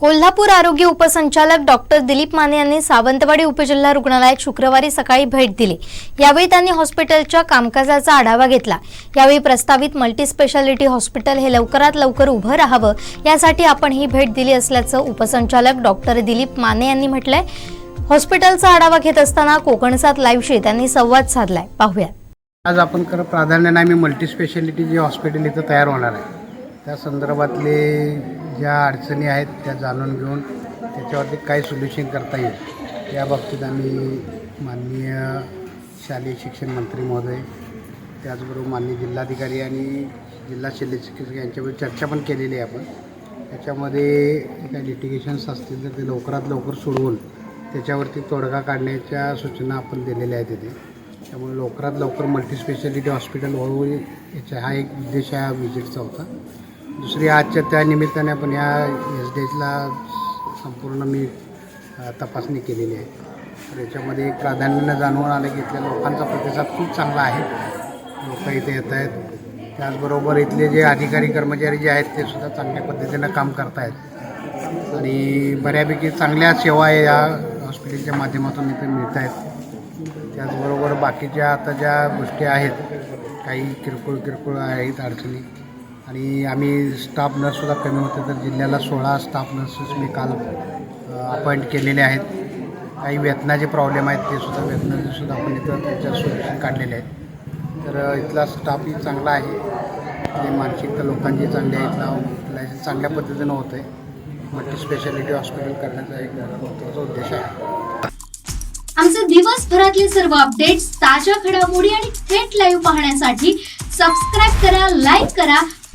Kolhapur आरोग्य उपसंचालक doctor Dilip Mane यांनी सावंतवाडी उपजिल्हा रुग्णालयात शुक्रवारी सकाळी भेट दिली. यावेळी त्यांनी हॉस्पिटलच्या कामकाजाचा आढावा घेतला. यावेळी प्रस्तावित मल्टीस्पेशालिटी हॉस्पिटल हे लवकरात लवकर उभं राहावं यासाठी आपण ही भेट दिली असल्याचं उपसंचालक डॉक्टर दिलीप माने यांनी म्हटलंय. हॉस्पिटलचा आढावा घेत असताना कोकणसात लाईव्हशी त्यांनी संवाद साधलाय. पाहूयात. आज आपण खरं प्राधान्याने आम्ही मल्टीस्पेशालिटी जे हॉस्पिटल इथं तयार होणार आहे त्या संदर्भातले ज्या अडचणी आहेत त्या जाणून घेऊन त्याच्यावरती काय सोल्युशन करता येईल. या बाबतीत आम्ही माननीय शालेय शिक्षण मंत्री महोदय त्याचबरोबर माननीय जिल्हाधिकारी आणि जिल्हा शल्य चिकित्सक यांच्याबरोबर चर्चा पण केलेली आहे आपण. त्याच्यामध्ये काही लिटिगेशन्स असतील तर ते लवकरात लवकर सोडवून त्याच्यावरती तोडगा काढण्याच्या सूचना आपण दिलेल्या आहेत तिथे. त्यामुळे लवकरात लवकर मल्टीस्पेशालिटी हॉस्पिटल हळूहळू याचा हा एक उद्देश या विजिटचा होता. दुसरी आजच्या त्या निमित्ताने आपण या एस डी एचला संपूर्ण मी तपासणी केलेली आहे. तर याच्यामध्ये एक प्राधान्यानं जाणवून आलं की इथल्या लोकांचा प्रतिसाद खूप चांगला आहे. लोक इथे येत आहेत. त्याचबरोबर इथले जे अधिकारी कर्मचारी जे आहेत ते सुद्धा चांगल्या पद्धतीनं काम करत आहेत आणि बऱ्यापैकी चांगल्या सेवा या हॉस्पिटलच्या माध्यमातून इथे मिळत आहेत त्याचबरोबर बाकीच्या आता ज्या गोष्टी आहेत काही किरकोळ किरकोळ आहेत अडचणी आणि आम्ही स्टाफ नर्ससुद्धा कमी होते तर जिल्ह्याला सोळा स्टाफ नर्सेस मी काल अपॉइंट केलेले आहेत. काही वेतनाचे प्रॉब्लेम आहेत ते सुद्धा वेतनाचे सुद्धा आपण इथं त्याच्या सोल्युशन काढलेले आहेत. तर इथला स्टाफही चांगला आहे. म्हणजे आणि मानसिकता लोकांची चांगली आहे इथला इथला चांगल्या पद्धतीनं होतं आहे मल्टी स्पेशालिटी हॉस्पिटल करण्याचा एक महत्त्वाचा उद्देश आहे. आमचे दिवसभरातले सर्व अपडेट्स ताज्या घडामोडी आणि थेट लाईव्ह पाहण्यासाठी सबस्क्राईब करा लाईक करा